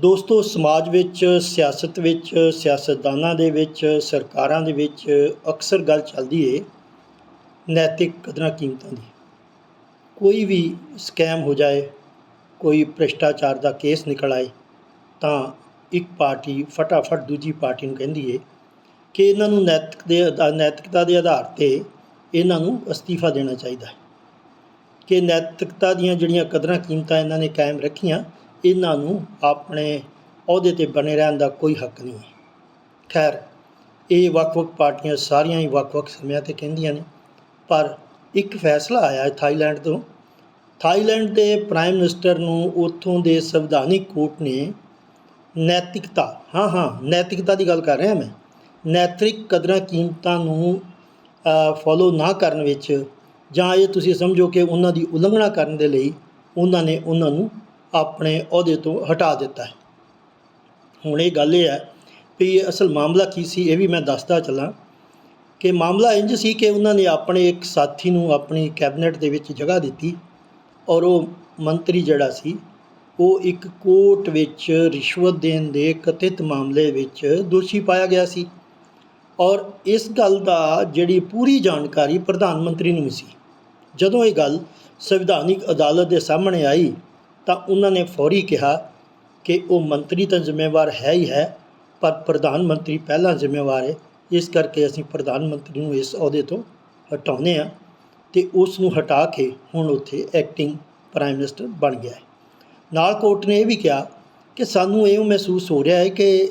ਦੋਸਤੋ, ਸਮਾਜ ਵਿੱਚ, ਸਿਆਸਤ ਵਿੱਚ, ਸਿਆਸਤਦਾਨਾਂ ਦੇ ਵਿੱਚ, ਸਰਕਾਰਾਂ ਦੇ ਵਿੱਚ ਅਕਸਰ ਗੱਲ ਚੱਲਦੀ ਏ ਨੈਤਿਕ ਕਦਰਾਂ ਕੀਮਤਾਂ ਦੀ। ਕੋਈ ਵੀ ਸਕੈਮ ਹੋ ਜਾਏ, ਕੋਈ ਭ੍ਰਿਸ਼ਟਾਚਾਰ ਦਾ ਕੇਸ ਨਿਕਲ ਆਏ, ਤਾਂ ਇੱਕ ਪਾਰਟੀ ਫਟਾਫਟ ਦੂਜੀ ਪਾਰਟੀ ਨੂੰ ਕਹਿੰਦੀ ਏ ਕਿ ਇਹਨਾਂ ਨੂੰ ਨੈਤਿਕ ਦੇ ਆਧਾ- ਨੈਤਿਕਤਾ ਦੇ ਆਧਾਰ ਤੇ ਇਹਨਾਂ ਨੂੰ ਅਸਤੀਫਾ ਦੇਣਾ ਚਾਹੀਦਾ ਹੈ। ਕਿ ਨੈਤਿਕਤਾ ਦੀਆਂ ਜਿਹੜੀਆਂ ਕਦਰਾਂ ਕੀਮਤਾਂ ਇਹਨਾਂ ਨੇ ਕਾਇਮ ਰੱਖੀਆਂ ਇਹਨਾਂ ਨੂੰ ਆਪਣੇ ਅਹੁਦੇ ਤੇ ਬਣੇ ਰਹਿਣ ਦਾ ਕੋਈ ਹੱਕ ਨਹੀਂ। ਹੈ ਖੈਰ, ਇਹ ਵੱਖ-ਵੱਖ ਪਾਰਟੀਆਂ ਸਾਰੀਆਂ ਹੀ ਵੱਖ-ਵੱਖ ਸਮਿਆਂ ਤੇ ਕਹਿੰਦੀਆਂ ਨੇ। ਪਰ ਇੱਕ ਫੈਸਲਾ ਆਇਆ ਹੈ ਥਾਈਲੈਂਡ ਤੋਂ। ਥਾਈਲੈਂਡ ਦੇ ਪ੍ਰਾਈਮ ਮਿਨਿਸਟਰ ਨੂੰ ਉੱਥੋਂ ਦੇ ਸੰਵਿਧਾਨਿਕ ਕੋਰਟ ਨੇ ਨੈਤਿਕਤਾ, ਹਾਂ ਹਾਂ, ਨੈਤਿਕਤਾ ਦੀ ਗੱਲ ਕਰ ਰਿਹਾ ਮੈਂ। ਨੈਤਿਕ ਕਦਰਾਂ ਕੀਮਤਾਂ ਨੂੰ ਫੋਲੋ ਨਾ ਕਰਨ ਵਿੱਚ ਜਾਂ ਇਹ ਤੁਸੀਂ ਸਮਝੋ ਕਿ ਉਹਨਾਂ ਦੀ ਉਲੰਘਣਾ ਕਰਨ ਦੇ ਲਈ ਉਹਨਾਂ ਨੇ ਉਹਨਾਂ ਨੂੰ ਆਪਣੇ ਅਹੁਦੇ ਤੋਂ ਹਟਾ ਦਿੱਤਾ ਹੈ। ਹੁਣ ਇਹ ਗੱਲ ਇਹ ਹੈ ਵੀ ਅਸਲ ਮਾਮਲਾ ਕੀ ਸੀ ਇਹ ਵੀ ਮੈਂ ਦੱਸਦਾ ਚੱਲਾਂ ਕਿ ਮਾਮਲਾ ਇੰਜ ਸੀ ਕਿ ਉਹਨਾਂ ਨੇ ਆਪਣੇ ਇੱਕ ਸਾਥੀ ਨੂੰ ਆਪਣੀ ਕੈਬਨਿਟ ਦੇ ਵਿੱਚ ਜਗ੍ਹਾ ਦਿੱਤੀ ਔਰ ਉਹ ਮੰਤਰੀ ਜਿਹੜਾ ਸੀ, ਉਹ ਇੱਕ ਕੋਰਟ ਵਿੱਚ ਰਿਸ਼ਵਤ ਦੇਣ ਦੇ ਕਥਿਤ ਮਾਮਲੇ ਵਿੱਚ ਦੋਸ਼ੀ ਪਾਇਆ ਗਿਆ ਸੀ ਔਰ ਇਸ ਗੱਲ ਦਾ ਜਿਹੜੀ ਪੂਰੀ ਜਾਣਕਾਰੀ ਪ੍ਰਧਾਨ ਮੰਤਰੀ ਨੂੰ ਸੀ। ਜਦੋਂ ਇਹ ਗੱਲ ਸੰਵਿਧਾਨਿਕ ਅਦਾਲਤ ਦੇ ਸਾਹਮਣੇ ਆਈ ਤਾਂ ਉਹਨਾਂ ਨੇ ਫੌਰੀ ਕਿਹਾ ਕਿ ਉਹ ਮੰਤਰੀ ਤਾਂ ਜ਼ਿੰਮੇਵਾਰ ਹੈ ਹੀ ਹੈ, ਪਰ ਪ੍ਰਧਾਨ ਮੰਤਰੀ ਪਹਿਲਾਂ ਜ਼ਿੰਮੇਵਾਰ ਹੈ। ਇਸ ਕਰਕੇ ਅਸੀਂ ਪ੍ਰਧਾਨ ਮੰਤਰੀ ਨੂੰ ਇਸ ਅਹੁਦੇ ਤੋਂ ਹਟਾਉਂਦੇ ਹਾਂ ਤੇ ਉਸ ਨੂੰ ਹਟਾ ਕੇ ਹੁਣ ਉੱਥੇ ਐਕਟਿੰਗ ਪ੍ਰਾਈਮ ਮਿਨਿਸਟਰ ਬਣ ਗਿਆ ਹੈ। ਨਾਲ ਕੋਰਟ ਨੇ ਇਹ ਵੀ ਕਿਹਾ ਕਿ ਸਾਨੂੰ ਇਹ ਮਹਿਸੂਸ ਹੋ ਰਿਹਾ ਹੈ ਕਿ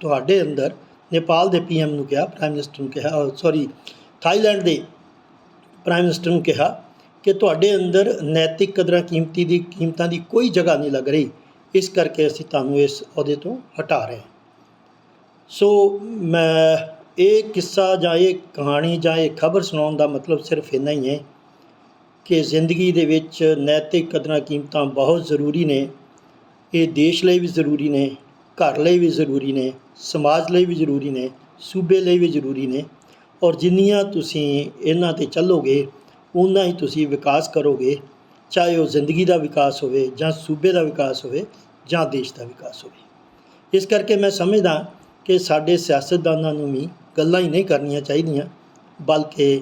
ਤੁਹਾਡੇ ਅੰਦਰ ਨੇਪਾਲ ਦੇ ਪੀਐਮ ਨੂੰ ਕਿਹਾ ਪ੍ਰਾਈਮ ਮਿਨਿਸਟਰ ਨੂੰ ਕਿਹਾ ਸੌਰੀ ਥਾਈਲੈਂਡ ਦੇ ਪ੍ਰਾਈਮ ਮਿਨਿਸਟਰ ਨੂੰ ਕਿਹਾ ਕਿ ਤੁਹਾਡੇ ਅੰਦਰ ਨੈਤਿਕ ਕਦਰਾਂ ਕੀਮਤੀ ਦੀ, ਕੀਮਤਾਂ ਦੀ ਕੋਈ ਜਗ੍ਹਾ ਨਹੀਂ ਲੱਗ ਰਹੀ, ਇਸ ਕਰਕੇ ਅਸੀਂ ਤੁਹਾਨੂੰ ਇਸ ਅਹੁਦੇ ਤੋਂ ਹਟਾ ਰਹੇ ਸੋ ਮੈਂ ਇਹ ਕਿੱਸਾ ਜਾਂ ਇਹ ਕਹਾਣੀ ਜਾਂ ਇਹ ਖਬਰ ਸੁਣਾਉਣ ਦਾ ਮਤਲਬ ਸਿਰਫ ਇੰਨਾ ਹੀ ਹੈ ਕਿ ਜ਼ਿੰਦਗੀ ਦੇ ਵਿੱਚ ਨੈਤਿਕ ਕਦਰਾਂ ਕੀਮਤਾਂ ਬਹੁਤ ਜ਼ਰੂਰੀ ਨੇ, ਇਹ ਦੇਸ਼ ਲਈ ਵੀ ਜ਼ਰੂਰੀ ਨੇ, ਘਰ ਲਈ ਵੀ ਜ਼ਰੂਰੀ ਨੇ, ਸਮਾਜ ਲਈ ਵੀ ਜ਼ਰੂਰੀ ਨੇ, ਸੂਬੇ ਲਈ ਵੀ ਜ਼ਰੂਰੀ ਨੇ ਔਰ ਜਿੰਨੀਆਂ ਤੁਸੀਂ ਇਹਨਾਂ ਤੇ ਚੱਲੋਗੇ ਉਨਾ ਹੀ ਤੁਸੀਂ ਵਿਕਾਸ ਕਰੋਗੇ, ਚਾਹੇ ਉਹ ਜ਼ਿੰਦਗੀ ਦਾ ਵਿਕਾਸ ਹੋਵੇ ਜਾਂ ਸੂਬੇ ਦਾ ਵਿਕਾਸ ਹੋਵੇ ਜਾਂ ਦੇਸ਼ ਦਾ ਵਿਕਾਸ ਹੋਵੇ। ਇਸ ਕਰਕੇ ਮੈਂ ਸਮਝਦਾ ਕਿ ਸਾਡੇ ਸਿਆਸਤਦਾਨਾਂ ਨੂੰ ਵੀ ਗੱਲਾਂ ਹੀ ਨਹੀਂ ਕਰਨੀਆਂ ਚਾਹੀਦੀਆਂ, ਬਲਕਿ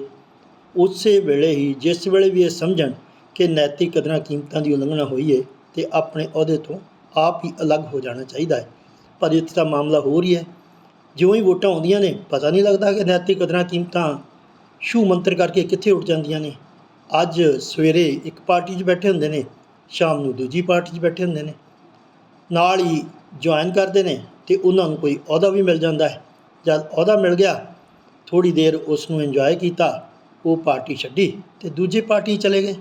ਉਸੇ ਵੇਲੇ ਹੀ, ਜਿਸ ਵੇਲੇ ਵੀ ਇਹ ਸਮਝਣ ਕਿ ਨੈਤਿਕ ਕਦਰਾਂ ਕੀਮਤਾਂ ਦੀ ਉਲੰਘਣਾ ਹੋਈ ਹੈ ਤੇ ਆਪਣੇ ਅਹੁਦੇ ਤੋਂ ਆਪ ਹੀ ਅਲੱਗ ਹੋ ਜਾਣਾ ਚਾਹੀਦਾ ਹੈ ਪਰ ਇੱਥੇ ਤਾਂ ਮਾਮਲਾ ਹੋਰ ਹੀ ਹੈ ਜਿਉਂ ਹੀ ਵੋਟਾਂ ਆਉਂਦੀਆਂ ਨੇ, ਪਤਾ ਨਹੀਂ ਲੱਗਦਾ ਕਿ ਨੈਤਿਕ ਕਦਰਾਂ ਕੀਮਤਾਂ ਛੂ ਮੰਤਰ ਕਰਕੇ ਕਿੱਥੇ ਉੱਠ ਜਾਂਦੀਆਂ ਨੇ? ਅੱਜ ਸਵੇਰੇ ਇੱਕ ਪਾਰਟੀ 'ਚ ਬੈਠੇ ਹੁੰਦੇ ਨੇ, ਸ਼ਾਮ ਨੂੰ ਦੂਜੀ ਪਾਰਟੀ 'ਚ ਬੈਠੇ ਹੁੰਦੇ ਨੇ। ਨਾਲ ਹੀ ਜੁਆਇਨ ਕਰਦੇ ਨੇ ਤੇ ਉਹਨਾਂ ਨੂੰ ਕੋਈ ਅਹੁਦਾ ਵੀ ਮਿਲ ਜਾਂਦਾ ਹੈ। ਜਦ ਅਹੁਦਾ ਮਿਲ ਗਿਆ ਥੋੜੀ ਦੇਰ ਉਸ ਨੂੰ ਇੰਜੋਏ ਕੀਤਾ, ਉਹ ਪਾਰਟੀ ਛੱਡੀ ਤੇ ਦੂਜੀ ਪਾਰਟੀ ਚਲੇ ਗਏ।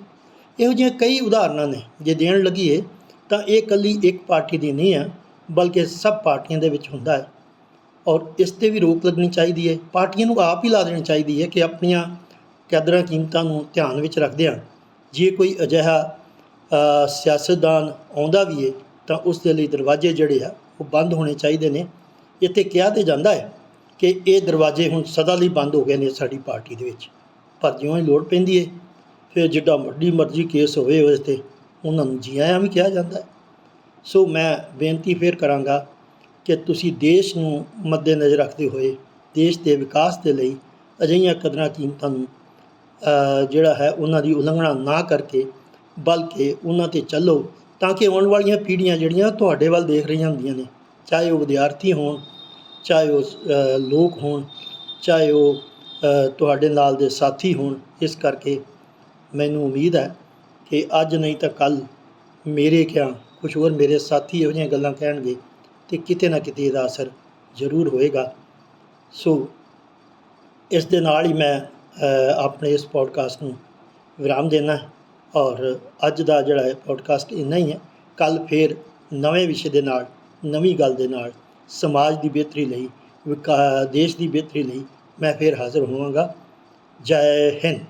ਇਹੋ ਜਿਹੀਆਂ ਕਈ ਉਦਾਹਰਨਾਂ ਨੇ, ਜੇ ਦੇਣ ਲੱਗੀਏ ਤਾਂ ਇਹ ਇਕੱਲੀ ਇੱਕ ਪਾਰਟੀ ਦੀ ਨਹੀਂ ਹੈ, ਬਲਕਿ ਸਭ ਪਾਰਟੀਆਂ ਦੇ ਵਿੱਚ ਹੁੰਦਾ ਹੈ। ਔਰ ਇਸ ਤੇ ਵੀ ਰੋਕ ਲੱਗਣੀ ਚਾਹੀਦੀ ਹੈ। ਪਾਰਟੀਆਂ ਨੂੰ ਆਪ ਹੀ ਲਾ ਦੇਣੀ ਚਾਹੀਦੀ ਹੈ ਕਿ ਆਪਣੀਆਂ ਕਦਰਾਂ ਕੀਮਤਾਂ ਨੂੰ ਧਿਆਨ ਵਿੱਚ ਰੱਖਦਿਆਂ ਜੇ ਕੋਈ ਅਜਿਹਾ ਸਿਆਸਤਦਾਨ ਆਉਂਦਾ ਵੀ ਹੈ ਤਾਂ ਉਸ ਦੇ ਲਈ ਦਰਵਾਜ਼ੇ ਜਿਹੜੇ ਆ, ਉਹ ਬੰਦ ਹੋਣੇ ਚਾਹੀਦੇ ਨੇ। ਇੱਥੇ ਕਿਹਾ ਤੇ ਜਾਂਦਾ ਹੈ ਕਿ ਇਹ ਦਰਵਾਜ਼ੇ ਹੁਣ ਸਦਾ ਲਈ ਬੰਦ ਹੋ ਗਏ ਨੇ ਸਾਡੀ ਪਾਰਟੀ ਦੇ ਵਿੱਚ। ਪਰ ਜਿਉਂ ਹੀ ਲੋੜ ਪੈਂਦੀ ਹੈ ਫਿਰ ਜਿੱਡਾ ਵੱਡੀ ਮਰਜ਼ੀ ਕੇਸ ਹੋਵੇ ਉਸ ਤੇ, ਉਹਨਾਂ ਨੂੰ ਜੀ ਆਇਆਂ ਵੀ ਕਿਹਾ ਜਾਂਦਾ ਹੈ। ਸੋ ਮੈਂ ਬੇਨਤੀ ਫੇਰ ਕਰਾਂਗਾ ਕਿ ਤੁਸੀਂ ਦੇਸ਼ ਨੂੰ ਮੱਦੇਨਜ਼ਰ ਰੱਖਦੇ ਹੋਏ ਦੇਸ਼ ਦੇ ਵਿਕਾਸ ਦੇ ਲਈ ਅਜਿਹੀਆਂ ਕਦਰਾਂ ਕੀਮਤਾਂ ਨੂੰ ਜਿਹੜਾ ਹੈ ਉਹਨਾਂ ਦੀ ਉਲੰਘਣਾ ਨਾ ਕਰਕੇ, ਬਲਕਿ ਉਹਨਾਂ ਤੇ ਚੱਲੋ ਤਾਂ ਕਿ ਆਉਣ ਵਾਲੀਆਂ ਪੀੜ੍ਹੀਆਂ ਜਿਹੜੀਆਂ ਤੁਹਾਡੇ ਵੱਲ ਦੇਖ ਰਹੀਆਂ ਹੁੰਦੀਆਂ ਨੇ, ਚਾਹੇ ਉਹ ਵਿਦਿਆਰਥੀ ਹੋਣ, ਚਾਹੇ ਉਹ ਲੋਕ ਹੋਣ, ਚਾਹੇ ਉਹ ਤੁਹਾਡੇ ਨਾਲ ਦੇ ਸਾਥੀ ਹੋਣ, ਇਸ ਕਰਕੇ ਮੈਨੂੰ ਉਮੀਦ ਹੈ ਕਿ ਅੱਜ ਨਹੀਂ ਤਾਂ ਕੱਲ ਮੇਰੇ ਕਿਆ ਕੁਝ ਹੋਰ ਮੇਰੇ ਸਾਥੀ ਇਹੋ ਜਿਹੀਆਂ ਗੱਲਾਂ ਕਹਿਣਗੇ। ਤੇ ਕਿਤੇ ਨਾ ਕਿਤੇ ਇਹਦਾ ਅਸਰ ਜ਼ਰੂਰ ਹੋਏਗਾ। ਸੋ, ਇਸ ਦੇ ਨਾਲ ਹੀ ਮੈਂ ਆਪਣੇ ਇਸ ਪੋਡਕਾਸਟ ਨੂੰ ਵਿਰਾਮ ਦੇਣਾ ਔਰ ਅੱਜ ਦਾ ਜਿਹੜਾ ਹੈ ਪੋਡਕਾਸਟ ਇੰਨਾ ਹੀ ਹੈ ਕੱਲ ਫੇਰ ਨਵੇਂ ਵਿਸ਼ੇ ਦੇ ਨਾਲ, ਨਵੀਂ ਗੱਲ ਦੇ ਨਾਲ, ਸਮਾਜ ਦੀ ਬਿਹਤਰੀ ਲਈ, ਵਿਕਾ, ਦੇਸ਼ ਦੀ ਬਿਹਤਰੀ ਲਈ ਮੈਂ ਫੇਰ ਹਾਜ਼ਰ ਹੋਵਾਂਗਾ। ਜੈ ਹਿੰਦ।